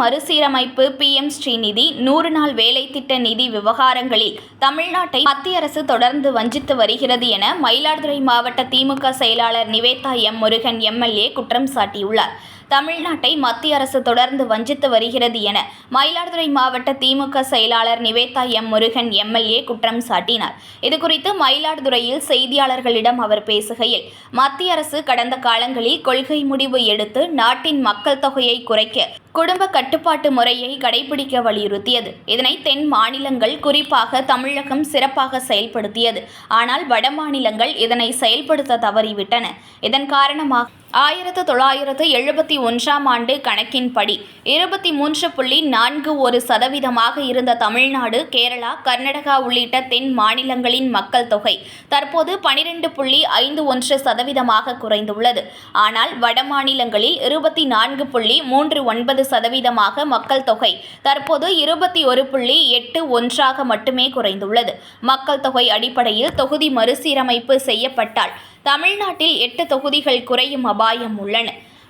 மறுசீரமைப்பு பிஎம் ஸ்ரீநிதி நூறு நாள் வேலை திட்ட நிதி விவகாரங்களில் தமிழ்நாட்டை மத்திய அரசு தொடர்ந்து வஞ்சித்து வருகிறது என மயிலாடுதுறை மாவட்ட திமுக செயலாளர் நிவேதா எம் முருகன் எம்எல்ஏ குற்றம் சாட்டியுள்ளார். தமிழ்நாட்டை மத்திய அரசு தொடர்ந்து வஞ்சித்து வருகிறது என மயிலாடுதுறை மாவட்ட திமுக செயலாளர் நிவேதா எம் முருகன் எம்எல்ஏ குற்றம் சாட்டினார். இதுகுறித்து மயிலாடுதுறையில் செய்தியாளர்களிடம் அவர் பேசுகையில் மத்திய அரசு கடந்த காலங்களில் கொள்கை முடிவு எடுத்து நாட்டின் மக்கள் தொகையை குறைக்க குடும்ப கட்டுப்பாட்டு முறையை கடைபிடிக்க வலியுறுத்தியது. இதனை தென் மாநிலங்கள் குறிப்பாக தமிழகம் சிறப்பாக செயல்படுத்தியது. ஆனால் வட மாநிலங்கள் இதனை செயல்படுத்த தவறிவிட்டன. இதன் காரணமாக ஆயிரத்து தொள்ளாயிரத்து எழுபத்தி ஒன்றாம் ஆண்டு கணக்கின்படி இருபத்தி மூன்று புள்ளி நான்கு ஒரு சதவீதமாக இருந்த தமிழ்நாடு கேரளா கர்நாடகா உள்ளிட்ட தென் மாநிலங்களின் மக்கள் தொகை தற்போது பனிரெண்டு புள்ளி ஐந்து ஒன்று சதவீதமாக குறைந்துள்ளது. ஆனால் வட மாநிலங்களில் இருபத்தி நான்கு புள்ளி மூன்று ஒன்பது சதவீதமாக மக்கள் தொகை தற்போது இருபத்தி ஒரு புள்ளி எட்டு ஒன்றாக மட்டுமே குறைந்துள்ளது. மக்கள் தொகை அடிப்படையில் தொகுதி மறுசீரமைப்பு செய்யப்பட்டால் தமிழ்நாட்டில் எட்டு தொகுதிகள் குறையும் அபாயம் உள்ளன.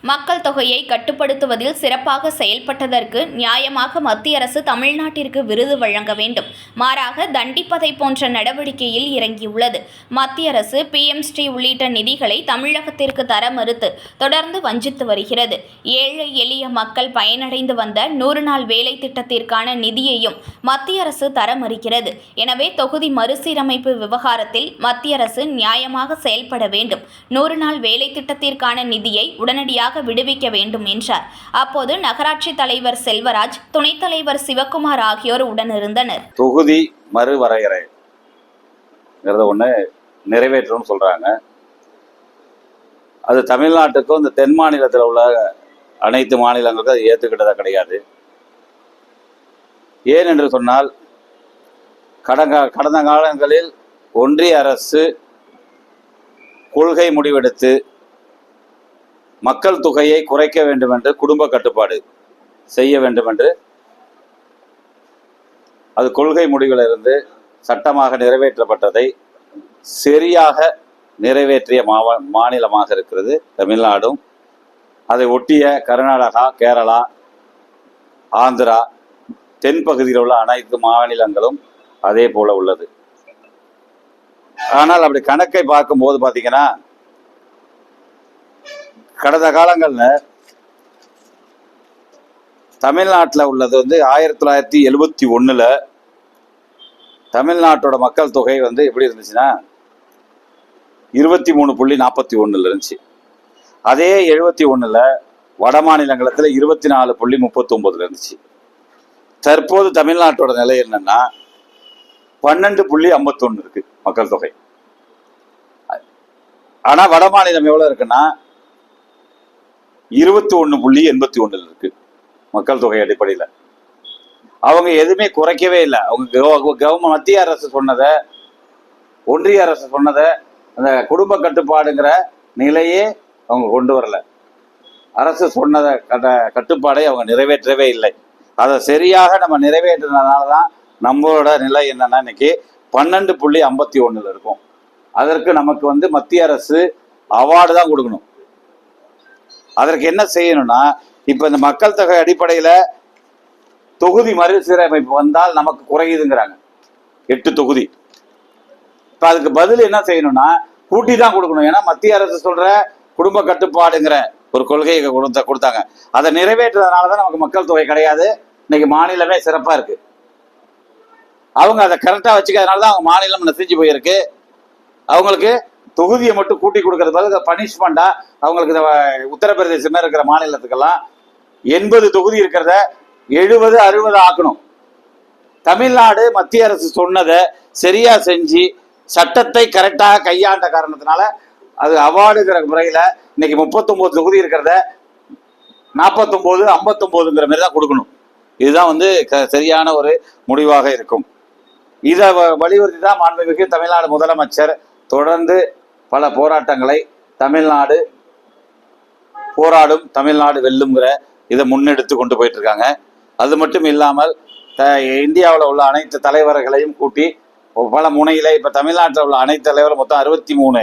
மக்கள் தொகையை கட்டுப்படுத்துவதில் சிறப்பாக செயல்பட்டதற்கு நியாயமாக மத்திய அரசு தமிழ்நாட்டிற்கு விருது வழங்க வேண்டும். மாறாக தண்டிப்பதை போன்ற நடவடிக்கையில் இறங்கியுள்ளது. மத்திய அரசு பிஎம்ஸ்டி உள்ளிட்ட நிதிகளை தமிழகத்திற்கு தர மறுத்து தொடர்ந்து வஞ்சித்து வருகிறது. ஏழை எளிய மக்கள் பயனடைந்து வந்த நூறு நாள் வேலை திட்டத்திற்கான நிதியையும் மத்திய அரசு தர மறுக்கிறது. எனவே தொகுதி மறுசீரமைப்பு விவகாரத்தில் மத்திய அரசு நியாயமாக செயல்பட வேண்டும். நூறு நாள் வேலை திட்டத்திற்கான நிதியை உடனடியாக விடுவிக்க வேண்டும் என்றார். அப்போது நகராட்சி தலைவர் செல்வராஜ் துணைத் தலைவர் சிவக்குமார் ஆகியோர் உடனிருந்தனர். தொகுதி மறுவரையறை ஒன்று நிறைவேற்றணும்னு சொல்கிறாங்க அது தமிழ்நாட்டுக்கும் இந்த தென் மாநிலத்தில் உள்ள அனைத்து மாநிலங்களுக்கும் அது ஏற்றுக்கிட்டதாக கிடையாது. ஏன் என்று சொன்னால் கடந்த கடந்த காலங்களில் ஒன்றிய அரசு கொள்கை முடிவெடுத்து மக்கள் தொகையை குறைக்க வேண்டும் என்று குடும்ப கட்டுப்பாடு செய்ய வேண்டும் என்று அது கொள்கை முடிவிலிருந்து சட்டமாக நிறைவேற்றப்பட்டதை சரியாக நிறைவேற்றிய மாவ மாநிலமாக இருக்கிறது தமிழ்நாடும். அதை ஒட்டிய கர்நாடகா கேரளா ஆந்திரா தென்பகுதியில் உள்ள அனைத்து மாநிலங்களும் அதே போல உள்ளது. ஆனால் அப்படி கணக்கை பார்க்கும்போது பார்த்தீங்கன்னா கடந்த காலங்களில் தமிழ்நாட்டில் உள்ளது வந்து ஆயிரத்தி தொள்ளாயிரத்தி எழுபத்தி ஒன்றில் தமிழ்நாட்டோட மக்கள் தொகை வந்து எப்படி இருந்துச்சுன்னா இருபத்தி மூணு புள்ளி நாற்பத்தி ஒன்றில் இருந்துச்சு. அதே எழுபத்தி ஒன்றில் வட மாநிலங்களத்தில் இருபத்தி நாலு புள்ளி முப்பத்தொம்போதில் இருந்துச்சு. தற்போது தமிழ்நாட்டோட நிலை என்னன்னா பன்னெண்டு புள்ளி ஐம்பத்தொன்று இருக்கு மக்கள் தொகை. ஆனால் வட மாநிலம் எவ்வளோ இருக்குன்னா இருபத்தி ஒன்று புள்ளி எண்பத்தி ஒன்றில் இருக்கு. மக்கள் தொகை அடிப்படையில். அவங்க எதுவுமே குறைக்கவே இல்லை. அவங்க கவர்மெண்ட் மத்திய அரசு சொன்னதை ஒன்றிய அரசு சொன்னதை அந்த குடும்ப கட்டுப்பாடுங்கிற நிலையே அவங்க கொண்டு வரல. அரசு சொன்னதை கட்ட கட்டுப்பாடை அவங்க நிறைவேற்றவே இல்லை. அதை சரியாக நம்ம நிறைவேற்றினதுனால தான் நம்மளோட நிலை என்னன்னா இன்னைக்கு பன்னெண்டு புள்ளி ஐம்பத்தி ஒன்றில் இருக்கும். அதற்கு நமக்கு வந்து மத்திய அரசு அவார்டு தான் கொடுக்கணும். அதற்கு என்ன செய்யணும்னா இப்போ இந்த மக்கள் தொகை அடிப்படையில் தொகுதி மறுசீரமைப்பு வந்தால் நமக்கு குறையுதுங்கிறாங்க. எட்டு தொகுதி. இப்போ அதுக்கு பதில் என்ன செய்யணும்னா கூட்டி தான் கொடுக்கணும். ஏன்னா மத்திய அரசு சொல்ற குடும்ப கட்டுப்பாடுங்கிற ஒரு கொள்கையை கொடுத்த கொடுத்தாங்க. அதை நிறைவேற்றுறதுனால தான் நமக்கு மக்கள் தொகை கிடையாது. இன்னைக்கு மாநிலமே சிறப்பாக இருக்கு. அவங்க அதை கரெக்டாக வச்சுக்கிறதுனால தான் அவங்க மாநிலம் நசிஞ்சு போயிருக்கு. அவங்களுக்கு தொகுதியை மட்டும் கூட்டி கொடுக்கறது பதில் பனிஷ்மெண்டா அவங்களுக்கு இந்த உத்தரப்பிரதேசமே இருக்கிற மாநிலத்துக்கெல்லாம் எண்பது தொகுதி இருக்கிறத எழுபது அறுபது ஆக்கணும். தமிழ்நாடு மத்திய அரசு சொன்னதை சரியா செஞ்சு சட்டத்தை கரெக்டாக கையாண்ட காரணத்தினால அது அவார்டுங்கிற முறையில் இன்னைக்கு முப்பத்தொம்போது தொகுதி இருக்கிறத நாற்பத்தொம்போது ஐம்பத்தொம்போதுங்கிற மாதிரி தான் கொடுக்கணும். இதுதான் வந்து க- சரியான ஒரு முடிவாக இருக்கும். இதை வ- வலியுறுத்தி தான் மாண்புமிகு தமிழ்நாடு முதலமைச்சர் தொடர்ந்து பல போராட்டங்களை தமிழ்நாடு போராடும் தமிழ்நாடு வெல்லுங்கிற இதை முன்னெடுத்து கொண்டு போயிட்டு இருக்காங்க அது மட்டும் இல்லாமல் த இந்தியாவில் உள்ள அனைத்து தலைவர்களையும் கூட்டி பல முனையில் இப்போ தமிழ்நாட்டில் உள்ள அனைத்து தலைவரும் மொத்தம் அறுபத்தி மூணு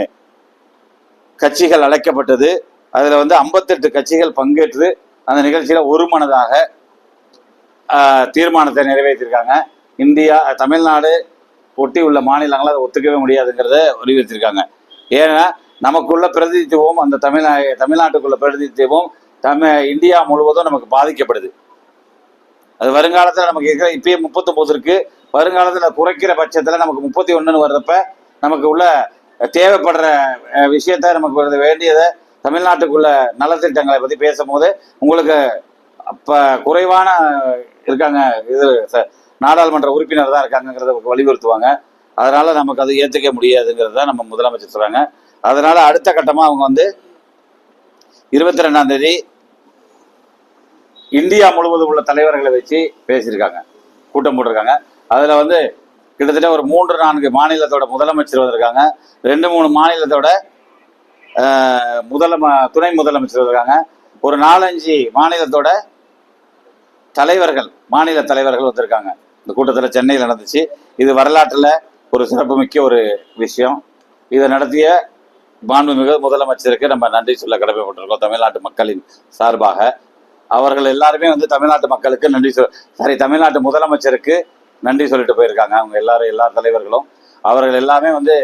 கட்சிகள் அழைக்கப்பட்டது. அதில் வந்து ஐம்பத்தெட்டு கட்சிகள் பங்கேற்று அந்த நிகழ்ச்சியில் ஒரு மனதாக தீர்மானத்தை நிறைவேற்றியிருக்காங்க இந்தியா தமிழ்நாடு ஒட்டி உள்ள மாநிலங்களை அதை ஒத்துக்கவே முடியாதுங்கிறத வலியுறுத்தியிருக்காங்க. ஏன்னா நமக்குள்ள பிரதிநிதித்துவம் அந்த தமிழ்நா தமிழ்நாட்டுக்குள்ள பிரதிநிதித்துவம் தமிழ் இந்தியா முழுவதும் நமக்கு பாதிக்கப்படுது. அது வருங்காலத்தில் நமக்கு இருக்கிற இப்பயே முப்பத்தொம்போது இருக்கு. வருங்காலத்தில் குறைக்கிற பட்சத்தில் நமக்கு முப்பத்தி ஒன்றுன்னு வர்றப்ப நமக்கு உள்ள தேவைப்படுற விஷயத்த நமக்கு வருது வேண்டியதை தமிழ்நாட்டுக்குள்ள நலத்திட்டங்களை பற்றி பேசும்போது உங்களுக்கு அப்போ குறைவான இருக்காங்க இது நாடாளுமன்ற உறுப்பினர் தான் இருக்காங்கங்கிறத வலியுறுத்துவாங்க. அதனால நமக்கு அது ஏற்றுக்க முடியாதுங்கிறது தான் நம்ம முதலமைச்சர் சொல்கிறாங்க அதனால அடுத்த கட்டமாக அவங்க வந்து இருபத்தி ரெண்டாம் தேதி இந்தியா முழுவதும் உள்ள தலைவர்களை வச்சு பேசியிருக்காங்க. கூட்டம் போட்டிருக்காங்க. அதில் வந்து கிட்டத்தட்ட ஒரு மூன்று நான்கு மாநிலத்தோட முதலமைச்சர் வந்திருக்காங்க. ரெண்டு மூணு மாநிலத்தோட முதலம துணை முதலமைச்சர் வந்திருக்காங்க. ஒரு நாலஞ்சு மாநிலத்தோட தலைவர்கள் மாநில தலைவர்கள் வந்திருக்காங்க. இந்த கூட்டத்தில் சென்னையில் நடந்துச்சு. இது வரலாற்றில் ஒரு சிறப்புமிக்க ஒரு விஷயம். இதை நடத்திய மாண்புமிகு முதலமைச்சருக்கு நம்ம நன்றி சொல்ல கடமைப்பட்டிருக்கோம். தமிழ்நாட்டு மக்களின் சார்பாக. அவர்கள் எல்லாருமே வந்து தமிழ்நாட்டு மக்களுக்கு நன்றி சொல் சாரி தமிழ்நாட்டு முதலமைச்சருக்கு நன்றி சொல்லிட்டு போயிருக்காங்க. அவங்க எல்லாரும் எல்லா தலைவர்களும். அவர்கள் எல்லாமே வந்து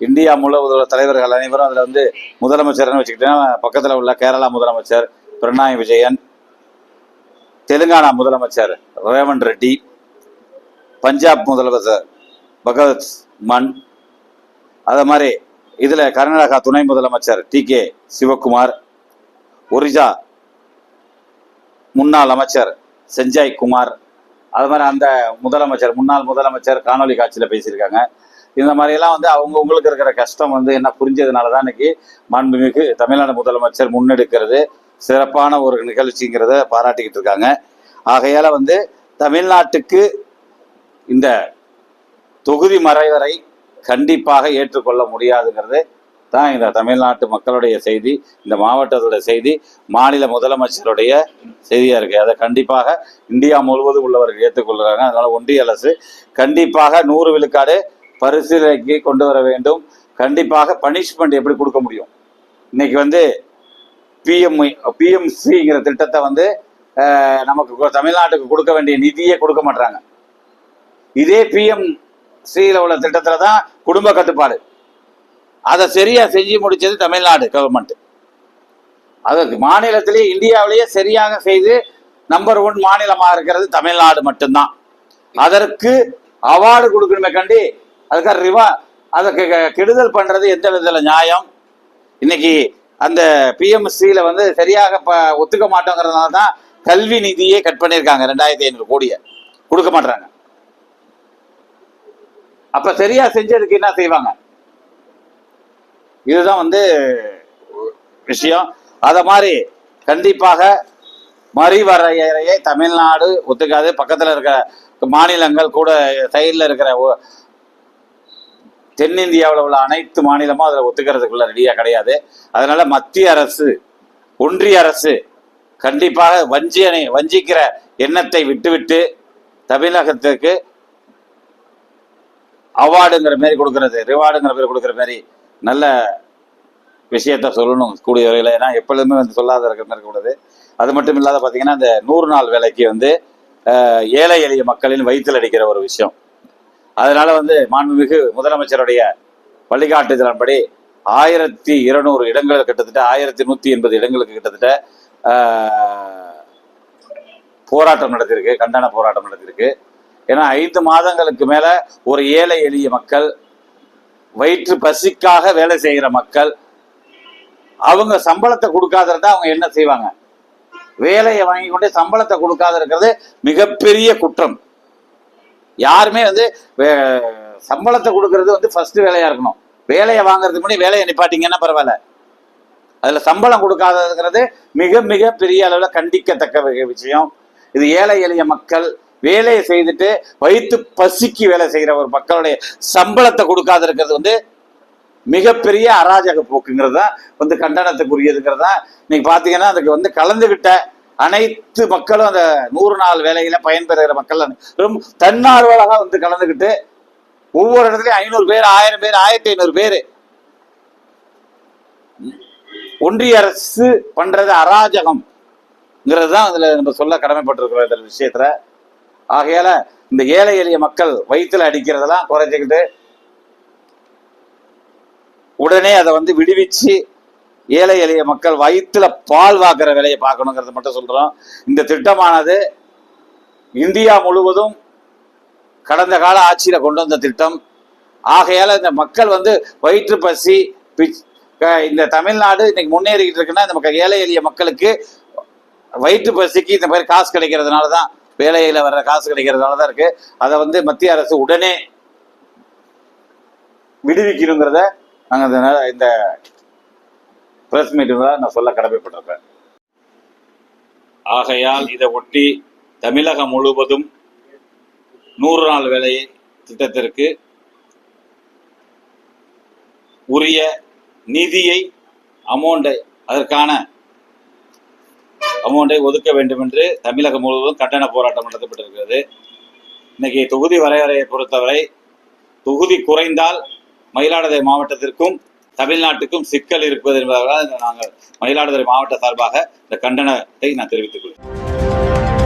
இந்தியா முழுவதும் தலைவர்கள் அனைவரும் அதில் வந்து முதலமைச்சர்னு வச்சுக்கிட்டீங்கன்னா பக்கத்தில் உள்ள கேரளா முதலமைச்சர் பிரணாய் விஜயன் தெலுங்கானா முதலமைச்சர் ரேவன் ரெட்டி பஞ்சாப் முதலமைச்சர் பகவத் மண் அதை மாதிரி இதில் கர்நாடகா துணை முதலமைச்சர் டி கே சிவகுமார் ஒரிஜா முன்னாள் அமைச்சர் செஞ்சாய் குமார் அது மாதிரி அந்த முதலமைச்சர் முன்னாள் முதலமைச்சர் காணொலி காட்சியில் பேசியிருக்காங்க. இந்த மாதிரியெல்லாம் வந்து அவங்க உங்களுக்கு இருக்கிற கஷ்டம் வந்து என்ன புரிஞ்சதுனால தான் இன்னைக்கு மாண்புமிகு தமிழ்நாடு முதலமைச்சர் முன்னெடுக்கிறது சிறப்பான ஒரு நிகழ்ச்சிங்கிறத பாராட்டிக்கிட்டு இருக்காங்க. ஆகையால் வந்து தமிழ்நாட்டுக்கு இந்த தொகுதி மறைவரை கண்டிப்பாக ஏற்றுக்கொள்ள முடியாதுங்கிறது தான் இந்த தமிழ்நாட்டு மக்களுடைய செய்தி இந்த மாவட்டத்தோட செய்தி மாநில முதலமைச்சருடைய செய்தியாக இருக்குது அதை கண்டிப்பாக இந்தியா முழுவதும் உள்ளவர்கள் ஏற்றுக்கொள்கிறாங்க. அதனால் ஒன்றிய அரசு கண்டிப்பாக நூறு விழுக்காடு பரிசீலனைக்கு கொண்டு வர வேண்டும். கண்டிப்பாக பனிஷ்மெண்ட் எப்படி கொடுக்க முடியும்? இன்னைக்கு வந்து பிஎம் பிஎம்சிங்கிற திட்டத்தை வந்து நமக்கு தமிழ்நாட்டுக்கு கொடுக்க வேண்டிய நிதியே கொடுக்க மாட்டாங்க இதே பிஎம் ஸ்ரீல உள்ள திட்டத்தில் தான் குடும்ப கட்டுப்பாடு. அதை சரியா செஞ்சு முடிச்சது தமிழ்நாடு கவர்மெண்ட் அதற்கு மாநிலத்திலேயே இந்தியாவிலேயே சரியாக செய்து நம்பர் ஒன் மாநிலமாக இருக்கிறது தமிழ்நாடு மட்டும்தான். அதற்கு அவார்டு கொடுக்கணுமே கண்டி அதுக்காக ரிவா அதுக்கு கெ- கெடுதல் பண்ணுறது எந்த விதத்தில் நியாயம்? இன்னைக்கு அந்த பிஎம்சியில் வந்து சரியாக ப ஒத்துக்க மாட்டோங்கிறதுனால தான் கல்வி நிதியே கட் பண்ணியிருக்காங்க ரெண்டாயிரத்தி ஐநூறு கோடியை. கொடுக்க மாட்டுறாங்க அப்ப சரியா செஞ்சதுக்கு என்ன செய்வாங்க? இதுதான் வந்து விஷயம். அத மாதிரி கண்டிப்பாக மறிவரையறையை தமிழ்நாடு ஒத்துக்காது. பக்கத்துல இருக்கிற மாநிலங்கள் கூட சைடில் இருக்கிற தென்னிந்தியாவில் உள்ள அனைத்து மாநிலமும் அதில் ஒத்துக்கிறதுக்குள்ள ரெடியாக கிடையாது. அதனால மத்திய அரசு ஒன்றிய அரசு கண்டிப்பாக வஞ்சியனை வஞ்சிக்கிற எண்ணத்தை விட்டுவிட்டு தமிழகத்திற்கு அவார்டுங்கிற மாரி கொடுக்கறது ரிவார்டுங்கிற மாதிரி கொடுக்குற மாதிரி நல்ல விஷயத்த சொல்லணும் கூடிய வரையில் ஏன்னா எப்பொழுதுமே வந்து சொல்லாத இருக்கிற மாதிரி கூடாது. அது மட்டும் இல்லாத பார்த்தீங்கன்னா இந்த நூறு நாள் வேலைக்கு வந்து ஏழை எளிய மக்களின் வயிற்றில் அடிக்கிற ஒரு விஷயம். அதனால வந்து மாண்புமிகு முதலமைச்சருடைய வழிகாட்டுதலின்படி ஆயிரத்தி இருநூறு இடங்கள் கிட்டத்தட்ட ஆயிரத்தி நூற்றி எண்பது இடங்களுக்கு கிட்டத்தட்ட போராட்டம் நடத்தியிருக்கு கண்டன போராட்டம் நடத்தியிருக்கு. ஏன்னா ஐந்து மாதங்களுக்கு மேல ஒரு ஏழை எளிய மக்கள் வயிற்று பசிக்காக வேலை செய்கிற மக்கள் அவங்க சம்பளத்தை கொடுக்காத இருந்தா அவங்க என்ன செய்வாங்க? வேலையை வாங்கி கொண்டு சம்பளத்தை கொடுக்காத இருக்கிறது மிகப்பெரிய குற்றம். யாருமே வந்து வே- சம்பளத்தை கொடுக்கறது வந்து ஃபர்ஸ்ட் வேலையா இருக்கணும். வேலையை வாங்குறதுக்கு முன்னாடி வேலையை நிப்பாட்டிங்கன்னா பரவாயில்ல. அதுல சம்பளம் கொடுக்காததுங்கிறது மிக மிக பெரிய அளவில் கண்டிக்கத்தக்க விஷயம். இது ஏழை எளிய மக்கள் வேலையை செய்துட்டு வயிற்று பசிக்கு வேலை செய்கிற ஒரு மக்களுடைய சம்பளத்தை கொடுக்காத இருக்கிறது வந்து மிகப்பெரிய அராஜக போக்குங்கிறது தான் வந்து கண்டனத்துக்குரியதுங்கிறது தான். இன்னைக்கு பார்த்தீங்கன்னா அதுக்கு வந்து கலந்துகிட்ட அனைத்து மக்களும் அந்த நூறு நாள் வேலையில பயன்பெறுகிற மக்கள் ரொம்ப தன்னார்வலாக வந்து கலந்துக்கிட்டு ஒவ்வொரு இடத்துலயும் ஐநூறு பேர் ஆயிரம் பேர் ஆயிரத்தி ஐநூறு பேர். ஒன்றிய அரசு பண்றது அராஜகம்ங்கிறது தான் அதுல நம்ம சொல்ல கடமைப்பட்டிருக்கிறோம் இந்த விஷயத்துல. ஆகையால இந்த ஏழை எளிய மக்கள் வயிற்றுல அடிக்கிறதெல்லாம் குறைச்சிக்கிட்டு உடனே அதை வந்து விடுவிச்சு ஏழை எளிய மக்கள் வயிற்றுல பால் வாக்குற வேலையை பார்க்கணுங்கிறத மட்டும் சொல்றோம். இந்த திட்டமானது இந்தியா முழுவதும் கடந்த கால ஆட்சியில கொண்டு வந்த திட்டம். ஆகையால இந்த மக்கள் வந்து வயிற்று பசி பிச்- இந்த தமிழ்நாடு இன்னைக்கு முன்னேறிக்கிட்டு இருக்குன்னா இந்த ஏழை எளிய மக்களுக்கு வயிற்று பசிக்கு இந்த மாதிரி காசு கிடைக்கிறதுனால தான் வேலையில் வர்ற காசு கிடைக்கிறதுனால தான் இருக்கு. அதை வந்து மத்திய அரசு உடனே விடுவிக்கணுங்கிறத நாங்கள் இந்த ப்ரெஸ் இந்த பிரஸ் நான் சொல்ல கடமைப்பட்டிருப்பேன். ஆகையால் இதை ஒட்டி தமிழகம் முழுவதும் நூறு நாள் வேலை திட்டத்திற்கு உரிய நிதியை அமௌண்டை அதற்கான அமௌண்டை ஒதுக்க வேண்டும் என்று தமிழகம் முழுவதும் கண்டன போராட்டம் நடத்தப்பட்டிருக்கிறது. இன்னைக்கு தொகுதி வரையறையை பொறுத்தவரை தொகுதி குறைந்தால் மயிலாடுதுறை மாவட்டத்திற்கும் தமிழ்நாட்டுக்கும் சிக்கல் இருப்பது என்பதால் நாங்கள் மயிலாடுதுறை மாவட்ட சார்பாக இந்த கண்டனத்தை நான் தெரிவித்துக் கொள்கிறேன்.